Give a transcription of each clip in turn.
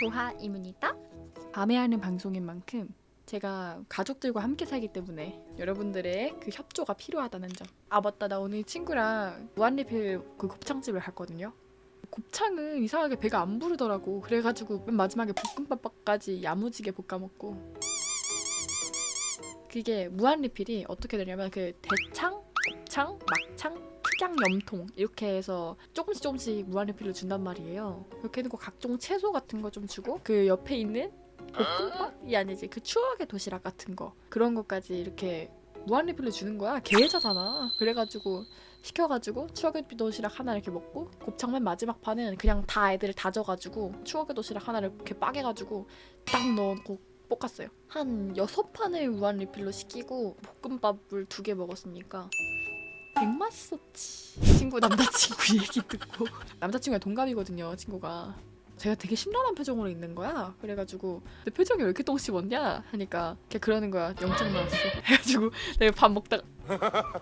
도하입니다. 밤에 하는 방송인 만큼 제가 가족들과 함께 살기 때문에 여러분들의 그 협조가 필요하다는 점. 아 맞다 나 오늘 친구랑 무한리필 그 곱창집을 갔거든요. 곱창은 이상하게 배가 안 부르더라고. 그래가지고 맨 마지막에 볶음밥까지 야무지게 볶아 먹고. 그게 무한리필이 어떻게 되냐면 그 대창, 곱창, 막창, 특양 염통 이렇게 해서 조금씩 조금씩 무한리필로 준단 말이에요. 그렇게 해놓고 각종 채소 같은 거 좀 주고 그 옆에 있는 볶음밥이 아니지 그 추억의 도시락 같은 거 그런 것까지 이렇게 무한리필로 주는 거야. 계좌잖아. 그래가지고 시켜가지고 추억의 도시락 하나 이렇게 먹고 곱창 맨 마지막 판은 그냥 다 애들 다져가지고 추억의 도시락 하나를 이렇게 빠개가지고 딱 넣고 볶았어요. 한 여섯 판을 무한리필로 시키고 볶음밥을 두 개 먹었으니까 백 맛있었지. 친구 남자친구 얘기 듣고 남자친구가 동갑이거든요. 친구가 제가 되게 심란한 표정으로 있는 거야. 그래가지고 내 표정이 왜 이렇게 똥 씹었냐 하니까 걔 그러는 거야. 영장 나왔어. 해가지고 내가 밥 먹다가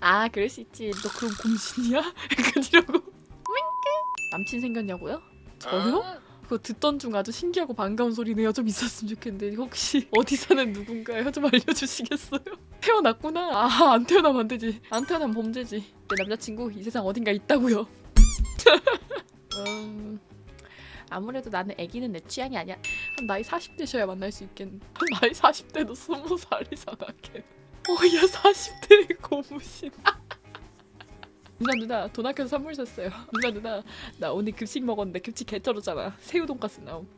아 그럴 수 있지. 너 그럼 공신이야? 약간 이러고 윙크 남친 생겼냐고요? 저요? 그거 듣던 중 아주 신기하고 반가운 소리네요. 좀 있었으면 좋겠는데 혹시 어디 사는 누군가요? 좀 알려주시겠어요? 태어났구나. 아 안 태어나면 안 되지. 안 태어나면 범죄지. 내 남자친구 이 세상 어딘가 있다고요. 음, 아무래도 나는 애기는 내 취향이 아니야. 한 나이 40대셔야 만날 수 있겠네. 한 나이 40대도 20살이잖아, 걔. 어야 40대의 고무신. 누나 누나 돈 아껴서 선물 샀어요. 누나 누나 나 오늘 급식 먹었는데 급식 개쩔었잖아. 새우 돈가스 나옴.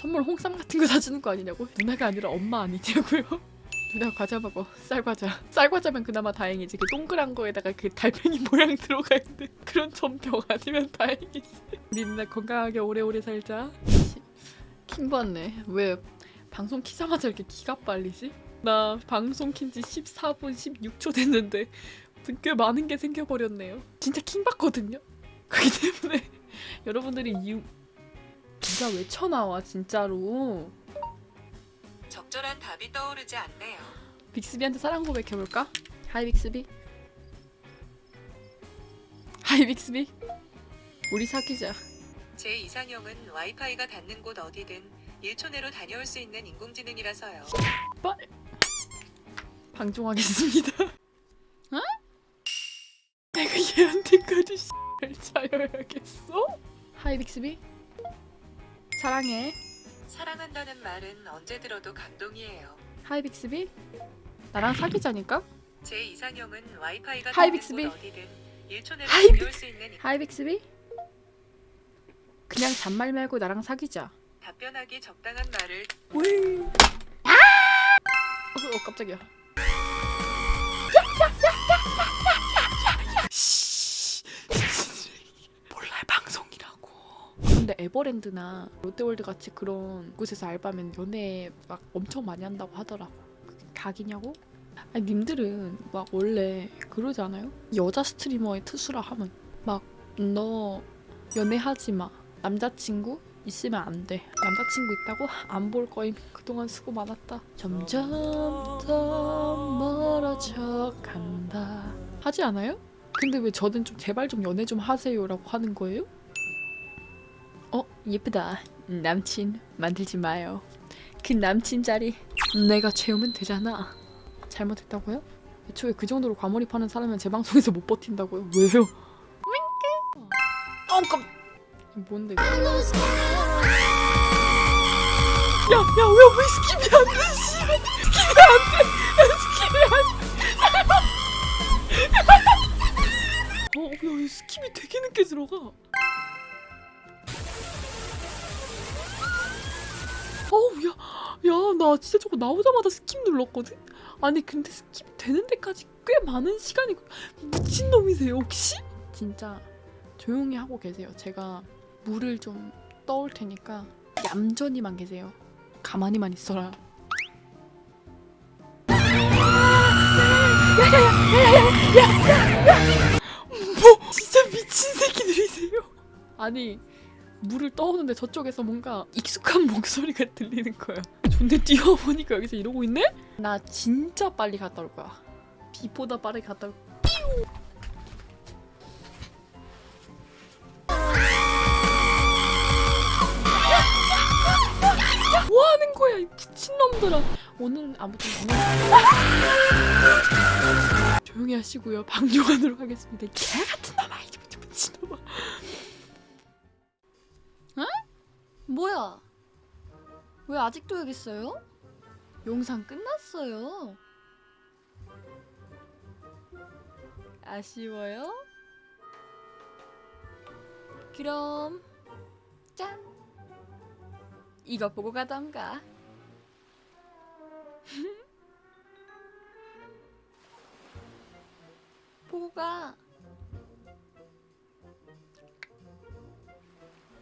선물 홍삼 같은 거 사주는 거 아니냐고? 누나가 아니라 엄마 아니냐고요? 누나 과자 먹어. 쌀과자. 쌀과자면 그나마 다행이지. 그 동그란 거에다가 그 달팽이 모양 들어가 있는 그런 전병 아니면 다행이지. 우리 누나 건강하게 오래오래 살자. 씨, 킹 받네. 왜 방송 키자마자 이렇게 기가 빨리지? 나 방송 킨지 14분 16초 됐는데 꽤 많은 게 생겨버렸네요. 진짜 킹 받거든요. 그렇기 때문에 여러분들이 이유 네가 왜 쳐나와 진짜로 적절한 답이 떠오르지 않네요. 빅스비한테 사랑 고백해볼까? 하이 빅스비 하이 빅스비 우리 사귀자 제 이상형은 와이파이가 닿는 곳 어디든 1초 내로 다녀올 수 있는 인공지능이라서요. 방종하겠습니다 어? 내가 얘한테까지 잘 차여야겠어? 하이 빅스비 사랑해 사랑한다는 말은 언제 들어도 감동이에요. 하이 빅스비 나랑 사귀자니까 제 이상형은 와이파이가 하이, 닿는 빅스비. 곳 어디든 1초 내로 하이, 다녀올 수 있는 인- 하이 빅스비 그냥 잔말 말고 나랑 사귀자 답변하기 적당한 말을 왜? 아! 어, 어 깜짝이야. 에버랜드나 롯데월드 같이 그런 곳에서 알바면 연애 막 엄청 많이 한다고 하더라고. 각이냐고? 아니 님들은 막 원래 그러지 않아요? 여자 스트리머의 투수라 하면 막 너 연애하지 마. 남자친구 있으면 안 돼. 남자친구 있다고 안 볼 거임. 그동안 수고 많았다. 점점 더 멀어져 간다. 하지 않아요? 근데 왜 저는 좀 제발 좀 연애 좀 하세요라고 하는 거예요? 어 예쁘다. 남친 만들지 마요. 그 남친 자리 내가 채우면 되잖아. 잘못했다고요? 애초에 그 정도로 과몰입하는 사람은 제 방송에서 못 버틴다고요? 왜요? 윙크. 어 깜. 뭔데? 이거? 야, 야, 왜, 왜 스킵이 안 돼, 나 진짜 저거 나오자마자 스킵 눌렀거든? 아니, 근데 스킵 되는 데까지 꽤 많은 시간이, 미친놈이세요, 혹시? 진짜 조용히 하고 계세요. 제가 물을 좀 떠올 테니까 얌전히만 계세요. 가만히만 있어라. 뭐 진짜 미친 새끼들이세요. 아니 물을 떠오는데 저쪽에서 뭔가 익숙한 목소리가 들리는 거야. 존대 뛰어보니까 여기서 이러고 있네? 나 진짜 빨리 갔다 올 거야. 비보다 빨리 갔다 올 거야. 뭐 하는 거야 이 미친놈들아 오늘은 아무튼 오늘 조용히 하시고요 방조관으로 하겠습니다 개같은 놈아 뭐야? 왜 아직도 여기 있어요? 영상 끝났어요. 아쉬워요? 그럼 짠! 이거 보고 가던가. 보고 가.